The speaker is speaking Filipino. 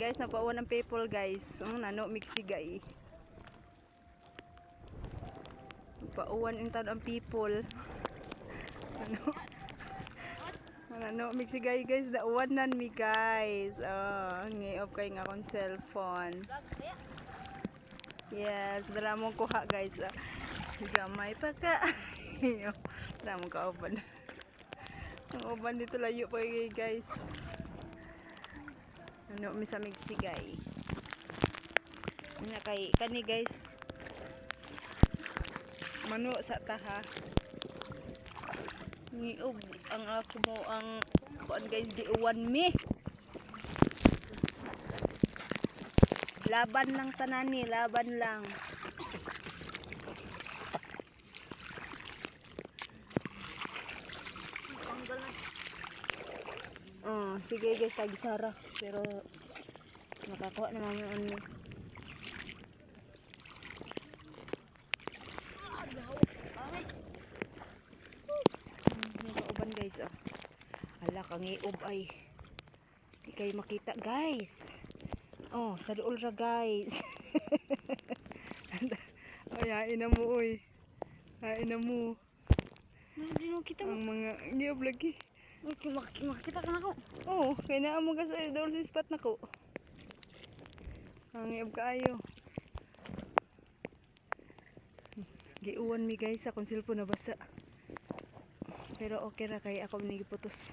guys, napauwan ng people guys. Um, nano mixigay. Napauwan in town ang people. Ano? Ano, mixigay guys, dauwan nan mi guys. Oh, ngiob kay nga akong cellphone. Yes, dala mong kuha guys. Ah. Gamay pa ka. Dala mong kauban. Ang uban dito layo pa guys. Ano mi sa migsigay. Nya kay kani guys. Mano sa taha. Niob ang ako mo ang kuan guys di uwan mi. Laban lang tanan ni, laban lang. Oh, sige guys, tagi Sara. Pero nakakuha naman yung ano. Nakauban guys, oh. Hala, kang iob ay. Di kayo makita guys. Oh, sa ra guys. Ay, hain na mo oy. Hain na mo. Hindi mo kita mo. Ang mga ngiyab lagi. Mak- Makita ka na ako. Oo, kaya na mo doon sa spot na ko. Ang ngiyab kaayo. Giuwan mi guys sa cellphone na basa. Pero okay ra kay ako ni giputos.